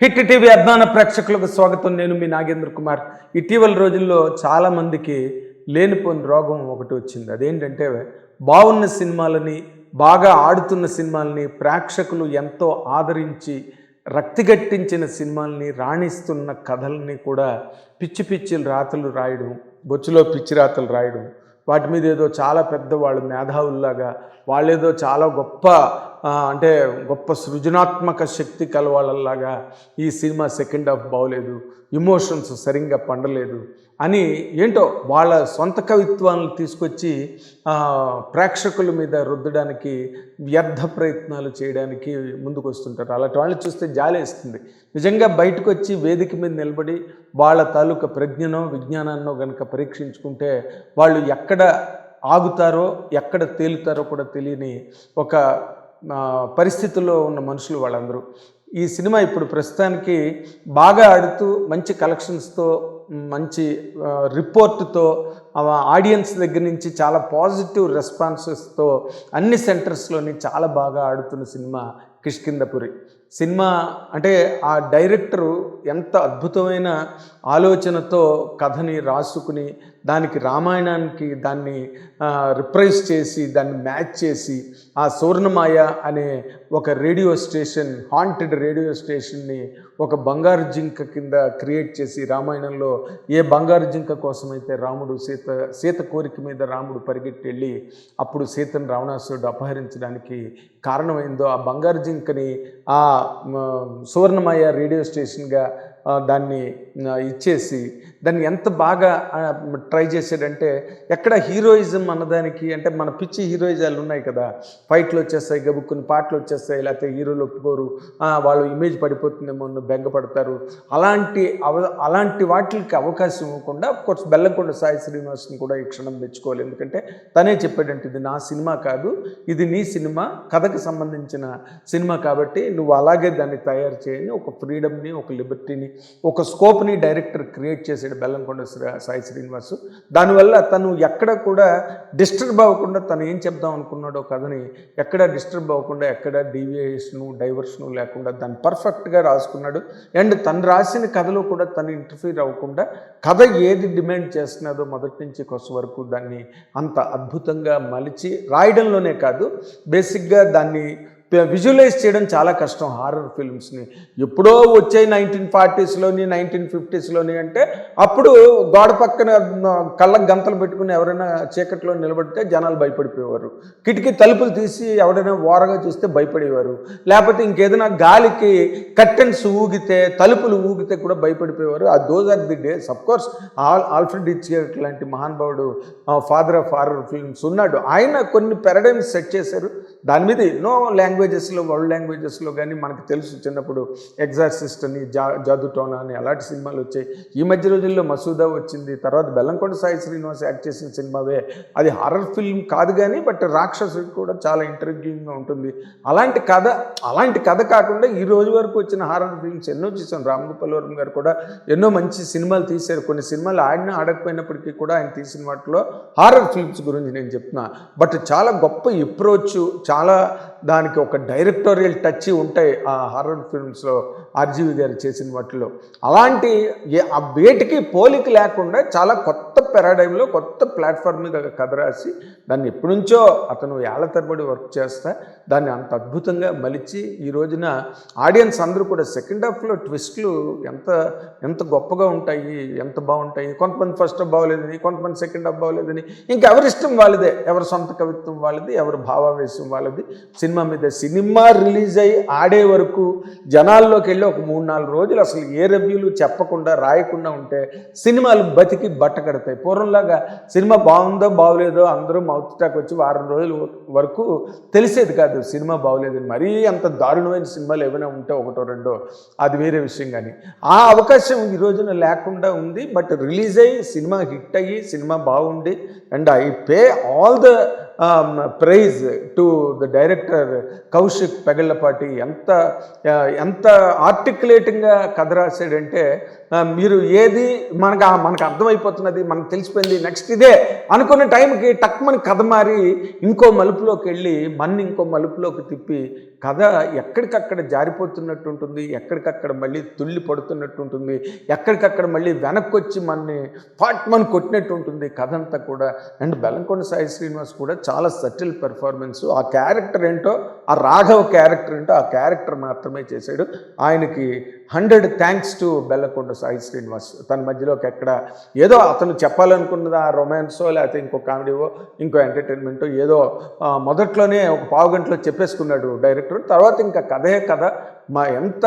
Hit TV అభిమాన ప్రేక్షకులకు స్వాగతం. నేను మీ నాగేంద్ర కుమార్. ఇటీవల రోజుల్లో చాలామందికి లేనిపోని రోగం ఒకటి వచ్చింది. అదేంటంటే బాగున్న సినిమాలని బాగా ఆడుతున్న సినిమాలని ప్రేక్షకులు ఎంతో ఆదరించి రక్తిగట్టించిన సినిమాల్ని రాణిస్తున్న కథల్ని కూడా పిచ్చి పిచ్చి రాతలు రాయడం బొచ్చులో పిచ్చి రాతలు రాయడం వాటి మీద ఏదో చాలా పెద్ద వాళ్ళు మేధావుల్లాగా వాళ్ళేదో చాలా గొప్ప అంటే గొప్ప సృజనాత్మక శక్తి కలవాళ్ళలాగా ఈ సినిమా సెకండ్ హాఫ్ బాగోలేదు ఇమోషన్స్ సరిగ్గా పండలేదు అని ఏంటో వాళ్ళ సొంత కవిత్వాలను తీసుకొచ్చి ప్రేక్షకుల మీద రుద్దడానికి వ్యర్థ ప్రయత్నాలు చేయడానికి ముందుకు వస్తుంటారు అలాంటి వాళ్ళు చూస్తే జాలేస్తుంది నిజంగా బయటకు వచ్చి వేదిక మీద నిలబడి వాళ్ళ తాలూకా ప్రజ్ఞనో విజ్ఞానాన్నో గనక పరీక్షించుకుంటే వాళ్ళు ఎక్కడ ఆగుతారో ఎక్కడ తేలుతారో కూడా తెలియని ఒక పరిస్థితుల్లో ఉన్న మనుషులు వాళ్ళందరూ. ఈ సినిమా ఇప్పుడు ప్రస్తుతానికి బాగా ఆడుతూ మంచి కలెక్షన్స్తో మంచి రిపోర్ట్తో ఆడియన్స్ దగ్గర నుంచి చాలా పాజిటివ్ రెస్పాన్సెస్తో అన్ని సెంటర్స్లోని చాలా బాగా ఆడుతున్న సినిమా కిష్కిందపురి సినిమా అంటే ఆ డైరెక్టరు ఎంత అద్భుతమైన ఆలోచనతో కథని రాసుకుని దానికి రామాయణానికి దాన్ని రిప్రైజ్ చేసి దాన్ని మ్యాచ్ చేసి ఆ సూర్ణమాయ అనే ఒక రేడియో స్టేషన్ హాంటెడ్ రేడియో స్టేషన్ని ఒక బంగారు జింక కింద క్రియేట్ చేసి రామాయణంలో ఏ బంగారు జింక కోసమైతే రాముడు సీత సీత కోరిక మీద రాముడు పరిగెట్టి వెళ్ళి అప్పుడు సీతను రావణాసురుడు అపహరించడానికి కారణమైందో ఆ బంగారు జింకని ఆ సువర్ణమయ రేడియో స్టేషన్గా దాన్ని ఇచ్చేసి దాన్ని ఎంత బాగా ట్రై చేశాడంటే ఎక్కడ హీరోయిజం అన్నదానికి అంటే మన పిచ్చి హీరోయిజాలు ఉన్నాయి కదా. ఫైట్లు వచ్చేస్తాయి గబుక్కుని పాటలు వచ్చేస్తాయి లేకపోతే హీరోలు ఒప్పుకోరు వాళ్ళు ఇమేజ్ పడిపోతుందేమో అని బెంగపడతారు అలాంటి అవ అలాంటి వాటికి అవకాశం ఇవ్వకుండా కోర్స్ బెల్లంకొండ సాయి శ్రీనివాస్ని కూడా ఈ క్షణం తెచ్చుకోవాలి ఎందుకంటే తనే చెప్పాడంటే ఇది నా సినిమా కాదు ఇది నీ సినిమా కథకు సంబంధించిన సినిమా కాబట్టి నువ్వు అలాగే దాన్ని తయారు చేయని ఒక ఫ్రీడమ్ని ఒక లిబర్టీని ఒక స్కోప్ని డైరెక్టర్ క్రియేట్ చేశాడు బెల్లంకొండ సాయి శ్రీనివాస్. దానివల్ల తను ఎక్కడ కూడా డిస్టర్బ్ అవ్వకుండా తను ఏం చెప్దాం అనుకున్నాడో కథని ఎక్కడ డిస్టర్బ్ అవ్వకుండా ఎక్కడ డీవియేషను డైవర్షను లేకుండా దాన్ని పర్ఫెక్ట్గా రాసుకున్నాడు. అండ్ తను రాసిన కథలో కూడా తను ఇంటర్ఫీర్ అవ్వకుండా కథ ఏది డిమాండ్ చేస్తున్నదో మొదటి నుంచి కొస వరకు దాన్ని అంత అద్భుతంగా మలిచి రాయడంలోనే కాదు బేసిక్గా దాన్ని విజువలైజ్ చేయడం చాలా కష్టం హారర్ ఫిల్మ్స్ని ఎప్పుడో వచ్చాయి నైన్టీన్ ఫార్టీస్లోని నైన్టీన్ ఫిఫ్టీస్లోని అంటే అప్పుడు గోడ పక్కన కళ్ళకు గంతలు పెట్టుకుని ఎవరైనా చీకట్లో నిలబడితే జనాలు భయపడిపోయేవారు. కిటికీ తలుపులు తీసి ఎవరైనా ఓరగా చూస్తే భయపడేవారు. లేకపోతే ఇంకేదైనా గాలికి కర్టెన్స్ ఊగితే తలుపులు ఊగితే కూడా భయపడిపోయేవారు. ఆ those are the days course all Alfred ఇచ్చేట్ లాంటి మహానుభావుడు ఫాదర్ ఆఫ్ హారర్ ఫిల్మ్స్ ఉన్నాడు. ఆయన కొన్ని పెరడైమ్స్ సెట్ చేశారు. దాని మీద ఎన్నో లాంగ్వేజెస్లో వరల్డ్ లాంగ్వేజెస్లో కానీ మనకు తెలుసు. చిన్నప్పుడు ఎగ్జాసిస్ట్ అని జా జాదుటోనా అని అలాంటి సినిమాలు వచ్చాయి. ఈ మధ్య రోజుల్లో మసూదా వచ్చింది. తర్వాత బెల్లంకొండ సాయి శ్రీనివాస్ యాక్ట్ చేసిన సినిమావే. అది హారర్ ఫిల్మ్ కాదు కానీ బట్ రాక్షసుడు కూడా చాలా ఇంటర్వ్యూయింగ్గా ఉంటుంది. అలాంటి కథ అలాంటి కథ కాకుండా ఈ రోజు వరకు వచ్చిన హారర్ ఫిల్మ్స్ ఎన్నో చూసాం రామ్ గోపాల్ వర్మ గారు కూడా ఎన్నో మంచి సినిమాలు తీశారు. కొన్ని సినిమాలు ఆడినా ఆడకపోయినప్పటికీ కూడా ఆయన తీసిన వాటిలో హారర్ ఫిల్మ్స్ గురించి నేను చెప్తున్నా. బట్ చాలా గొప్ప అప్రోచ్ చాలా దానికి ఒక డైరెక్టోరియల్ టచ్ ఉంటాయి ఆ హారర్ ఫిల్మ్స్లో ఆర్జీవి గారు చేసిన వాటిలో. అలాంటి ఏ- ఆ వేటికి పోలిక లేకుండా చాలా కొత్త పెరాడైమ్లో కొత్త ప్లాట్ఫామ్ మీద కథ రాసి దాన్ని ఎప్పటి నుంచో అతను ఏళ్ళ తరబడి వర్క్ చేస్తా దాన్ని అంత అద్భుతంగా మలిచి ఈ రోజున ఆడియన్స్ అందరూ కూడా సెకండ్ హాఫ్లో ట్విస్ట్లు ఎంత ఎంత గొప్పగా ఉంటాయి ఎంత బాగుంటాయి కొంతమంది ఫస్ట్ హాఫ్ బాగోలేదని కొంతమంది సెకండ్ హాఫ్ బాగోలేదని ఇంకెవరిష్టం వాళ్ళదే ఎవరి సొంత కవిత్వం వాళ్ళది ఎవరి భావావేశం వాళ్ళది సినిమా మీద సినిమా రిలీజ్ అయ్యి ఆడే వరకు జనాల్లోకి వెళ్ళి ఒక మూడు నాలుగు రోజులు అసలు ఏ రివ్యూలు చెప్పకుండా రాయకుండా ఉంటే సినిమాలు బతికి బట్ట కడతాయి. పూర్వంలాగా సినిమా బాగుందో బాగోలేదో అందరూ మౌత్ టాక్ వచ్చి వారం రోజుల వరకు తెలిసేది కాదు సినిమా బాగోలేదని. మరీ అంత దారుణమైన సినిమాలు ఏమైనా ఉంటే ఒకటో రెండో అది వేరే విషయం కానీ. ఆ అవకాశం ఈ రోజున లేకుండా ఉంది. బట్ రిలీజ్ అయ్యి సినిమా హిట్ అయ్యి సినిమా బాగుండి and I pay all the praise to the director Kaushik Pegallapati ఎంత uh, ఎంత ఆర్టికులేటింగ్గా కథ రాశాడంటే uh, మీరు ఏది మనకు మనకు అర్థమైపోతున్నది మనకు తెలిసిపోయింది నెక్స్ట్ ఇదే అనుకున్న టైంకి టక్మని కథ మారి ఇంకో మలుపులోకి వెళ్ళి మన్ని ఇంకో మలుపులోకి తిప్పి కథ ఎక్కడికక్కడ జారిపోతున్నట్టు ఉంటుంది ఎక్కడికక్కడ మళ్ళీ తుల్లి పడుతున్నట్టు ఉంటుంది ఎక్కడికక్కడ మళ్ళీ వెనక్కి వచ్చి మనని ఫాట్ మన కొట్టినట్టు ఉంటుంది కథ అంతా కూడా అండ్ బెల్లంకొండ సాయి శ్రీనివాస్ కూడా చాలా సటిల్ పెర్ఫార్మెన్స్. ఆ క్యారెక్టర్ ఏంటో ఆ రాఘవ క్యారెక్టర్ ఏంటో ఆ క్యారెక్టర్ మాత్రమే చేశాడు. ఆయనకి hundred thanks to Bellamkonda Sai Srinivas. తన మధ్యలోకి ఎక్కడ ఏదో అతను చెప్పాలనుకున్నది ఆ రొమాన్సో లేకపోతే ఇంకో కామెడీవో ఇంకో ఎంటర్టైన్మెంటో ఏదో మొదట్లోనే ఒక పావు గంటలో చెప్పేసుకున్నాడు డైరెక్టర్ తర్వాత ఇంకా కథే కథ. మా ఎంత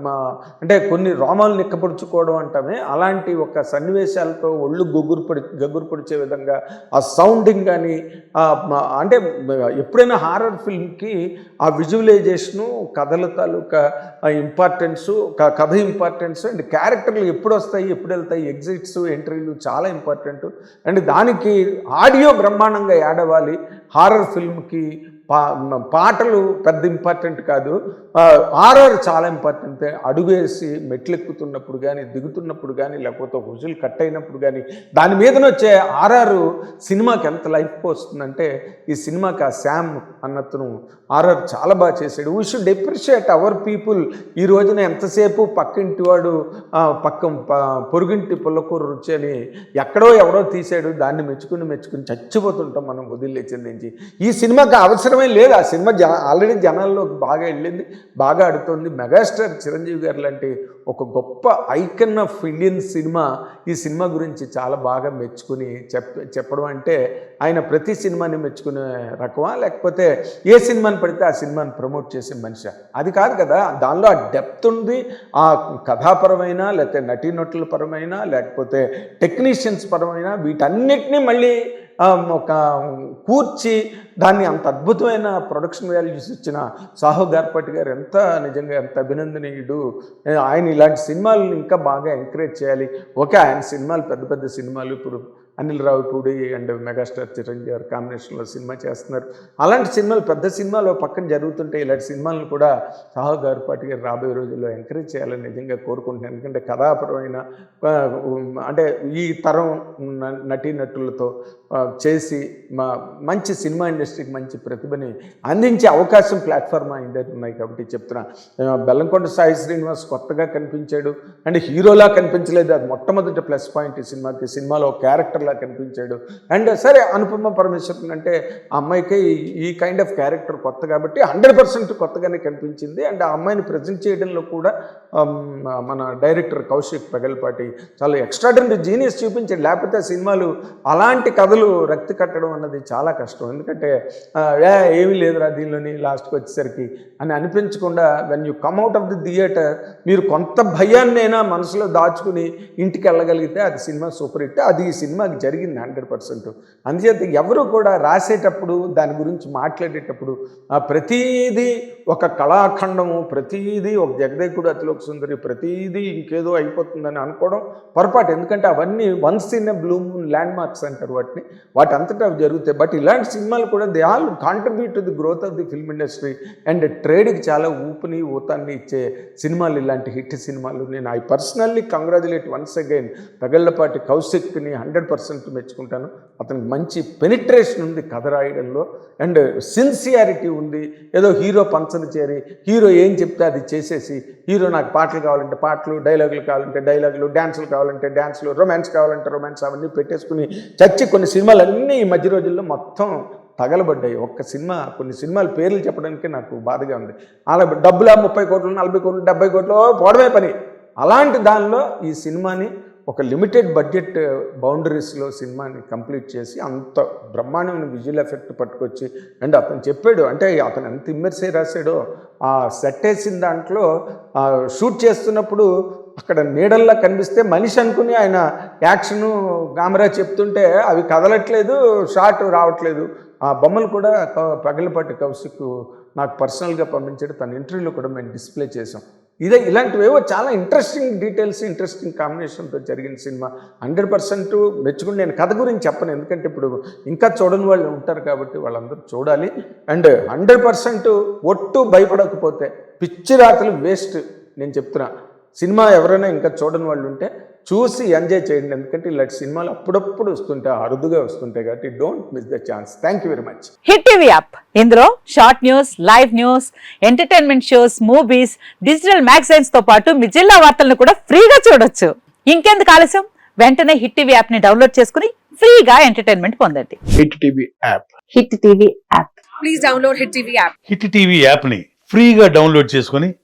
మా అంటే కొన్ని రోమాలు నిక్కపరుచుకోవడం అంటామే అలాంటి ఒక సన్నివేశాలతో ఒళ్ళు గొగ్గురు పడి గగ్గురు పొడిచే విధంగా ఆ సౌండింగ్ కానీ మా- అంటే ఎప్పుడైనా హారర్ ఫిల్మ్కి ఆ విజువలైజేషను కథల తాలూకా ఇంపార్టెన్సు కథ ఇంపార్టెన్స్ అండ్ క్యారెక్టర్లు ఎప్పుడు వస్తాయి ఎప్పుడు వెళ్తాయి ఎగ్జిట్స్ ఎంట్రీలు చాలా ఇంపార్టెంట్. అండ్ దానికి ఆడియో బ్రహ్మాండంగా యాడ్ అవ్వాలి హారర్ ఫిల్మ్కి పా పాటలు పెద్ద ఇంపార్టెంట్ కాదు. ఆర్ఆర్ చాలా ఇంపార్టెంట్. అడుగు వేసి కానీ దిగుతున్నప్పుడు కానీ లేకపోతే హుజులు కట్ అయినప్పుడు కానీ దాని మీదన వచ్చే ఆర్ఆర్ సినిమాకి ఎంత లైఫ్ వస్తుందంటే ఈ సినిమాకి ఆ శామ్ అన్నతను ఆర్ఆర్ చాలా బాగా చేశాడు. We should appreciate our people ఈ రోజున ఎంతసేపు పక్కింటి వాడు పక్క పొరుగింటి పుల్లకూర రుచి అని ఎక్కడో ఎవడో తీసాడు దాన్ని మెచ్చుకుని మెచ్చుకుని చచ్చిపోతుంటాం మనం వదిలే ఈ సినిమాకి అవసరం అవసరమే లేదు. ఆ సినిమా జ ఆల్రెడీ జనాల్లోకి బాగా వెళ్ళింది బాగా ఆడుతోంది. మెగాస్టార్ చిరంజీవి గారు లాంటి ఒక గొప్ప ఐకన్ ఆఫ్ ఇండియన్ సినిమా ఈ సినిమా గురించి చాలా బాగా మెచ్చుకుని చెప్ చెప్పడం అంటే ఆయన ప్రతి సినిమాని మెచ్చుకునే రకమా? లేకపోతే ఏ సినిమాని పడితే ఆ సినిమాని ప్రమోట్ చేసే మనిషి? అది కాదు కదా. దానిలో ఆ డెప్త్ ఉంది. ఆ కథాపరమైన లేకపోతే నటీనటుల పరమైన లేకపోతే టెక్నీషియన్స్ పరమైన వీటన్నిటినీ మళ్ళీ ఒక కూర్చి దాన్ని అంత అద్భుతమైన ప్రొడక్షన్ వాల్యూస్ ఇచ్చిన సాహు గార్పటి గారు ఎంత నిజంగా ఎంత అభినందనీయుడు. ఆయన ఇలాంటి సినిమాలను ఇంకా బాగా ఎంకరేజ్ చేయాలి. ఓకే ఆయన సినిమాలు పెద్ద పెద్ద సినిమాలు ఇప్పుడు అనిల్ రావుపూడి అండ్ మెగాస్టార్ చిరంజీవి గారు కాంబినేషన్లో సినిమా చేస్తున్నారు. అలాంటి సినిమాలు పెద్ద సినిమాలు పక్కన జరుగుతుంటే ఇలాంటి సినిమాలను కూడా సాహు గారిపాటి గారు రాబోయే రోజుల్లో ఎంకరేజ్ చేయాలని నిజంగా కోరుకుంటున్నాను. ఎందుకంటే కథాపరమైన అంటే ఈ తరం నటీనటులతో చేసి మా మంచి సినిమా ఇండస్ట్రీకి మంచి ప్రతిభని అందించే అవకాశం ప్లాట్ఫామ్ అయిందని ఉన్నాయి కాబట్టి చెప్తున్నా. బెల్లంకొండ సాయి శ్రీనివాస్ కొత్తగా కనిపించాడు. అండ్ హీరోలా కనిపించలేదు. అది మొట్టమొదటి ప్లస్ పాయింట్ ఈ సినిమాకి. సినిమాలో క్యారెక్టర్లా కనిపించాడు. అండ్ సరే అనుపమ పరమేశ్వరన్ అంటే ఆ అమ్మాయికి ఈ- కైండ్ ఆఫ్ క్యారెక్టర్ కొత్త కాబట్టి హండ్రెడ్ పర్సెంట్ కొత్తగానే కనిపించింది. అండ్ ఆ అమ్మాయిని ప్రజెంట్ చేయడంలో కూడా మన డైరెక్టర్ కౌశిక్ పెగల్పాటి చాలా ఎక్స్ట్రాడనరీ జీనియస్ చూపించాడు. లేకపోతే సినిమాలు అలాంటి కథలు రక్తి కట్టడం అన్నది చాలా కష్టం. ఎందుకంటే ఏ ఏమీ లేదురా దీనిలోని లాస్ట్కి వచ్చేసరికి అని అనిపించకుండా when you come out of the theatre మీరు కొంత భయాన్నైనా మనసులో దాచుకుని ఇంటికి వెళ్ళగలిగితే అది సినిమా సూపర్ హిట్ అది ఈ సినిమా సినిమాకి జరిగింది హండ్రెడ్ పర్సెంట్. అందుచేత ఎవరు కూడా రాసేటప్పుడు దాని గురించి మాట్లాడేటప్పుడు ప్రతీదీ ఒక కళాఖండము ప్రతీదీ ఒక జగదేకుడు అతిలోక సుందరి ప్రతీదీ ఇంకేదో అయిపోతుందని అనుకోవడం పొరపాటు. ఎందుకంటే అవన్నీ once in a blue moon landmarks అంటారు వాటిని. వాటి అంతటా అవి జరుగుతాయి. బట్ ఇలాంటి సినిమాలు కూడా they all contribute to the growth of the film industry and ట్రేడ్కి చాలా ఊపుని ఊతాన్ని ఇచ్చే సినిమాలు ఇలాంటి హిట్ సినిమాలు. నేను I personally congratulate once again Tagallapati కౌశిక్ని hundred percent మెచ్చుకుంటాను. అతనికి మంచి పెనిట్రేషన్ ఉంది కథ రాయడంలో. అండ్ సిన్సియారిటీ ఉంది. ఏదో హీరో పంచన చేరి హీరో ఏం చెప్తే అది చేసేసి హీరో నాకు పాటలు కావాలంటే పాటలు డైలాగులు కావాలంటే డైలాగులు డ్యాన్సులు కావాలంటే డ్యాన్సులు రొమాన్స్ కావాలంటే రొమాన్స్ అవన్నీ పెట్టేసుకుని చచ్చి కొన్ని సినిమాలు అన్నీ ఈ మధ్య రోజుల్లో మొత్తం తగలబడ్డాయి. ఒక్క సినిమా కొన్ని సినిమాల పేర్లు చెప్పడానికి నాకు బాధగా ఉంది. అలా డబ్బులా ముప్పై కోట్లు నలభై కోట్లు డెబ్బై కోట్లు పోవడమే పని. అలాంటి దానిలో ఈ సినిమాని ఒక లిమిటెడ్ బడ్జెట్ బౌండరీస్లో సినిమాని కంప్లీట్ చేసి అంత బ్రహ్మాండమైన విజువల్ ఎఫెక్ట్ పట్టుకొచ్చి అండ్ అతను చెప్పాడు అంటే అతను ఎంత ఇమ్మర్సే రాశాడో ఆ సెట్ వేసిన దాంట్లో షూట్ చేస్తున్నప్పుడు అక్కడ నీడల్లా కనిపిస్తే మనిషి అనుకుని ఆయన యాక్షను కెమెరా చెప్తుంటే అవి కదలట్లేదు షాట్ రావట్లేదు. ఆ బొమ్మలు కూడా పగలపాటి కౌశిక్ నాకు పర్సనల్గా పంపించాడు. తన ఇంటర్వ్యూలో కూడా మేము డిస్ప్లే చేసాం ఇదే ఇలాంటివేవో చాలా ఇంట్రెస్టింగ్ డీటెయిల్స్ ఇంట్రెస్టింగ్ కాంబినేషన్తో జరిగిన సినిమా. హండ్రెడ్ పర్సెంట్ మెచ్చుకుని నేను కథ గురించి చెప్పను. ఎందుకంటే ఇప్పుడు ఇంకా చూడని వాళ్ళు ఉంటారు కాబట్టి వాళ్ళందరూ చూడాలి. అండ్ హండ్రెడ్ పర్సెంట్ ఒట్టు భయపడకపోతే పిచ్చి రాతలు వేస్ట్ నేను చెప్తున్నా. సినిమా ఎవరైనా ఇంకా చూడని వాళ్ళు ఉంటే చూసి ఎంజాయ్ చేయండి. ఎందుకంటే ఇలాంటి సినిమాలు అప్పుడప్పుడు వస్తుంటాయి అరుదుగా వస్తుంటాయి కాబట్టి don't miss the chance thank you very much hit TV app. ఇందులో short news live news entertainment shows movies digital మ్యాగజైన్స్తో పాటు మీ జిల్లా వార్తలను కూడా ఫ్రీగా చూడొచ్చు. ఇంకెందుకు ఆలస్యం? వెంటనే హిట్ టీవీ యాప్ని డౌన్లోడ్ చేసుకుని ఫ్రీగా ఎంటర్టైన్మెంట్ పొందండి. Hit TV app. Hit TV app. Please download Hit TV app. Hit TV యాప్ని ఫ్రీగా డౌన్లోడ్ చేసుకొని